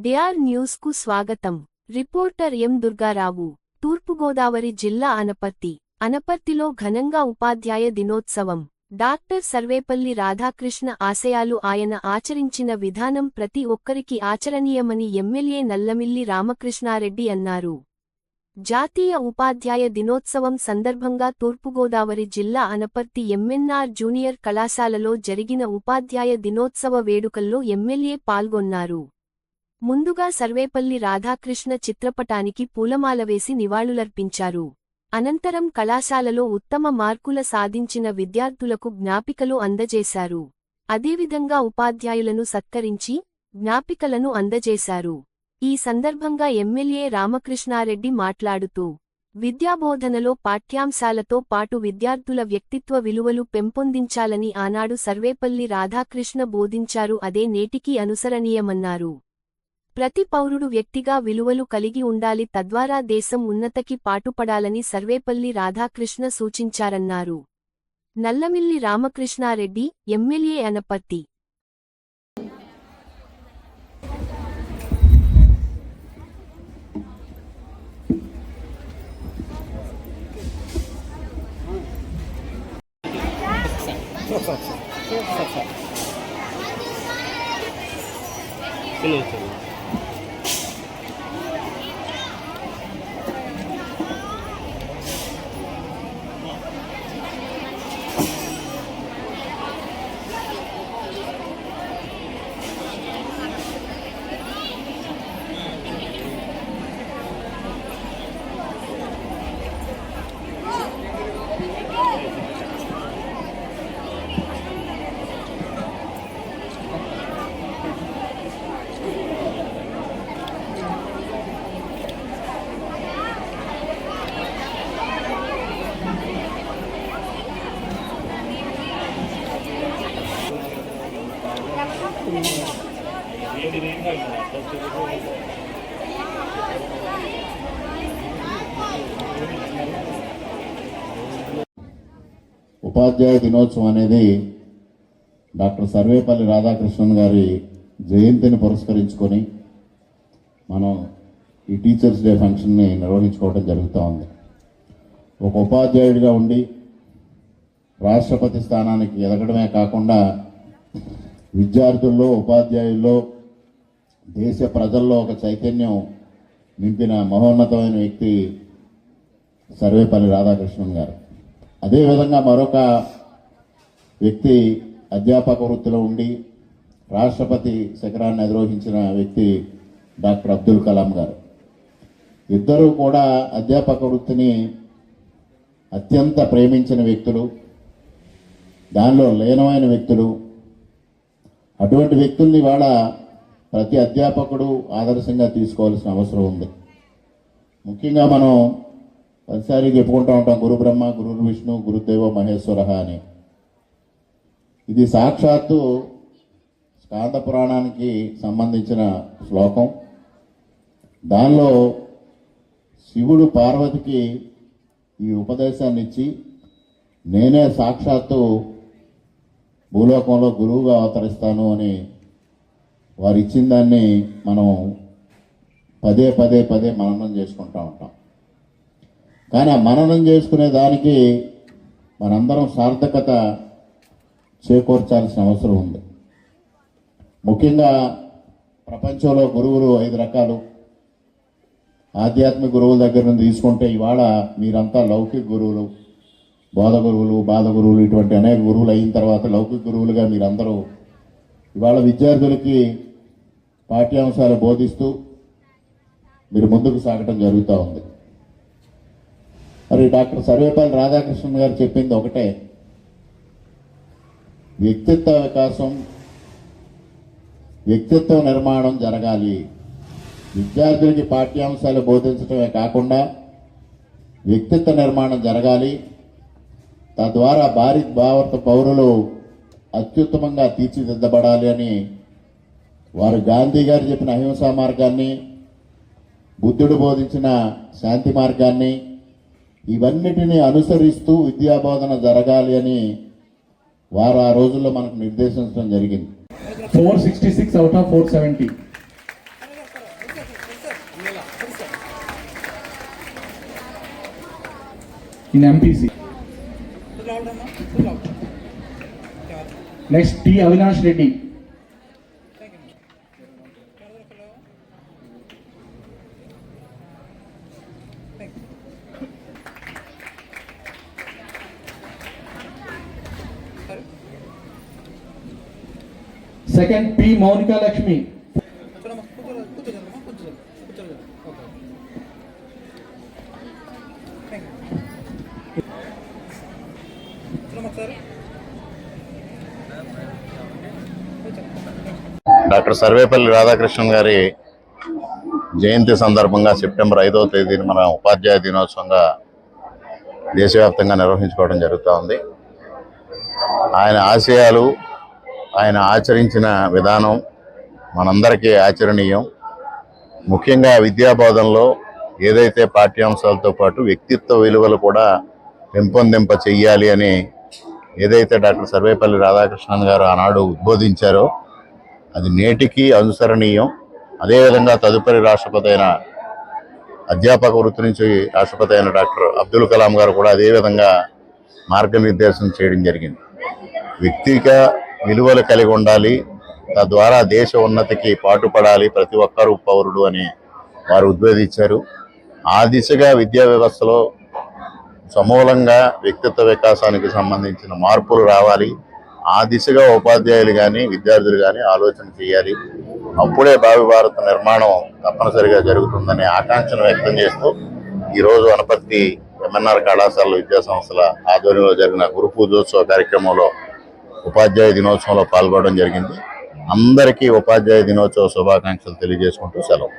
DR న్యూస్కు స్వాగతం. Reporter ఎం దుర్గారావు తూర్పుగోదావరి జిల్లా అనపర్తి. అనపర్తిలో ఘనంగా ఉపాధ్యాయ దినోత్సవం. డాక్టర్ సర్వేపల్లి రాధాకృష్ణ ఆశయాలు ఆయన ఆచరించిన విధానం ప్రతి ఒక్కరికి ఆచరణీయమని ఎమ్మెల్యే నల్లమిల్లి రామకృష్ణారెడ్డి అన్నారు. జాతీయ ఉపాధ్యాయ దినోత్సవం సందర్భంగా తూర్పుగోదావరి జిల్లా అనపర్తి ఎంఎన్ఆర్ జూనియర్ కళాశాలలో జరిగిన ఉపాధ్యాయ దినోత్సవ వేడుకల్లో ఎమ్మెల్యే పాల్గొన్నారు. ముందుగా సర్వేపల్లి రాధాకృష్ణ చిత్రపటానికి పూలమాల వేసి నివాళులర్పించారు. అనంతరం కళాశాలలో ఉత్తమ మార్కుల సాధించిన విద్యార్థులకు జ్ఞాపికలు అందజేశారు. అదేవిధంగా ఉపాధ్యాయులను సత్కరించి జ్ఞాపికలను అందజేశారు. ఈ సందర్భంగా ఎమ్మెల్యే రామకృష్ణారెడ్డి మాట్లాడుతూ విద్యాబోధనలో పాఠ్యాంశాలతో పాటు విద్యార్థుల వ్యక్తిత్వ విలువలు పెంపొందించాలని ఆనాడు సర్వేపల్లి రాధాకృష్ణ బోధించారు అదే నేటికీ అనుసరణీయమన్నారు. ప్రతి పౌరుడు వ్యక్తిగా విలువలు కలిగి ఉండాలి తద్వారా దేశం ఉన్నతకి పాటుపడాలని సర్వేపల్లి రాధాకృష్ణ సూచించారన్నారు. నల్లమిల్లి రామకృష్ణారెడ్డి ఎమ్మెల్యే అనపర్తి. ఉపాధ్యాయ దినోత్సవం అనేది డాక్టర్ సర్వేపల్లి రాధాకృష్ణన్ గారి జయంతిని పురస్కరించుకొని మనం ఈ టీచర్స్ డే ఫంక్షన్ని నిర్వహించుకోవడం జరుగుతూ ఉంది. ఒక ఉపాధ్యాయుడిగా ఉండి రాష్ట్రపతి స్థానానికి ఎదగడమే కాకుండా విద్యార్థుల్లో ఉపాధ్యాయుల్లో దేశ ప్రజల్లో ఒక చైతన్యం నింపిన మహోన్నతమైన వ్యక్తి సర్వేపల్లి రాధాకృష్ణన్ గారు. అదేవిధంగా మరొక వ్యక్తి అధ్యాపక వృత్తిలో ఉండి రాష్ట్రపతి శిఖరాన్ని అధిరోహించిన వ్యక్తి డాక్టర్ అబ్దుల్ కలాం గారు. ఇద్దరూ కూడా అధ్యాపక వృత్తిని అత్యంత ప్రేమించిన వ్యక్తులు దానిలో లీనమైన వ్యక్తులు అటువంటి వ్యక్తుల్ని వాళ్ళ ప్రతి అధ్యాపకుడు ఆదర్శంగా తీసుకోవాల్సిన అవసరం ఉంది. ముఖ్యంగా మనం ప్రతిసారి చెప్పుకుంటూ ఉంటాం గురు బ్రహ్మ గురు విష్ణు గురుదేవ మహేశ్వర అని. ఇది సాక్షాత్తు స్కాంద పురాణానికి సంబంధించిన శ్లోకం. దానిలో శివుడు పార్వతికి ఈ ఉపదేశాన్ని ఇచ్చి నేనే సాక్షాత్తు భూలోకంలో గురువుగా అవతరిస్తాను అని వారు ఇచ్చిన దాన్ని మనం పదే పదే పదే మననం చేసుకుంటూ ఉంటాం. కానీ ఆ మననం చేసుకునే దానికి మనందరం సార్థకత చేకూర్చాల్సిన అవసరం ఉంది. ముఖ్యంగా ప్రపంచంలో గురువులు ఐదు రకాలు. ఆధ్యాత్మిక గురువుల దగ్గర నుంచి తీసుకుంటే ఇవాళ మీరంతా లౌకిక గురువులు. బోధ గురువులు బాధ గురువులు ఇటువంటి అనేక గురువులు అయిన తర్వాత లౌకిక గురువులుగా మీరందరూ ఇవాళ విద్యార్థులకి పాఠ్యాంశాలు బోధిస్తూ మీరు ముందుకు సాగటం జరుగుతూ ఉంది. మరి డాక్టర్ సర్వేపల్లి రాధాకృష్ణన్ గారు చెప్పింది ఒకటే. వ్యక్తిత్వ వికాసం వ్యక్తిత్వ నిర్మాణం జరగాలి. విద్యార్థులకి పాఠ్యాంశాలు బోధించడమే కాకుండా వ్యక్తిత్వ నిర్మాణం జరగాలి. తద్వారా భారీ భావత పౌరులు అత్యుత్తమంగా తీర్చిదిద్దబడాలి అని వారు గాంధీ గారు చెప్పిన అహింసా మార్గాన్ని బుద్ధుడు బోధించిన శాంతి మార్గాన్ని ఇవన్నిటినీ అనుసరిస్తూ విద్యాబోధన జరగాలి అని వారు ఆ రోజుల్లో మనకు నిర్దేశించడం జరిగింది. Four sixty six out of four seventy. In MPC T. Avinash Reddy. Second, P. Monica Lakshmi. కూర్చోమ్మా డాక్టర్ సర్వేపల్లి రాధాకృష్ణన్ గారి జయంతి సందర్భంగా సెప్టెంబర్ ఐదవ తేదీని మన ఉపాధ్యాయ దినోత్సవంగా దేశవ్యాప్తంగా నిర్వహించుకోవడం జరుగుతూ ఉంది. ఆయన ఆశయాలు ఆయన ఆచరించిన విధానం మనందరికీ ఆచరణీయం. ముఖ్యంగా విద్యాబోధనలో ఏదైతే పాఠ్యాంశాలతో పాటు వ్యక్తిత్వ విలువలు కూడా పెంపొందింప చెయ్యాలి అని ఏదైతే డాక్టర్ సర్వేపల్లి రాధాకృష్ణన్ గారు ఆనాడు ఉద్బోధించారో అది నేటికి అనుసరణీయం. అదేవిధంగా తదుపరి రాష్ట్రపతి అయిన అధ్యాపక వృత్తి నుంచి రాష్ట్రపతి అయిన డాక్టర్ అబ్దుల్ కలాం గారు కూడా అదేవిధంగా మార్గనిర్దేశం చేయడం జరిగింది. వ్యక్తిగత విలువలు కలిగి ఉండాలి తద్వారా దేశ ఉన్నతికి పాటుపడాలి ప్రతి ఒక్కరూ పౌరుడు అని వారు ఉద్వేదించారు. ఆ దిశగా విద్యా వ్యవస్థలో సమూలంగా వ్యక్తిత్వ వికాసానికి సంబంధించిన మార్పులు రావాలి. ఆ దిశగా ఉపాధ్యాయులు కానీ విద్యార్థులు కానీ ఆలోచన చేయాలి. అప్పుడే భావి భారత నిర్మాణం తప్పనిసరిగా జరుగుతుందనే ఆకాంక్షను వ్యక్తం చేస్తూ ఈరోజు వనపర్తి ఎంఎన్ఆర్ కళాశాల విద్యాసంస్థల ఆధ్వర్యంలో జరిగిన గురు పూజోత్సవ కార్యక్రమంలో ఉపాధ్యాయ దినోత్సవంలో పాల్గొనడం జరిగింది. అందరికీ ఉపాధ్యాయ దినోత్సవ శుభాకాంక్షలు తెలియజేసుకుంటూ సెలవు.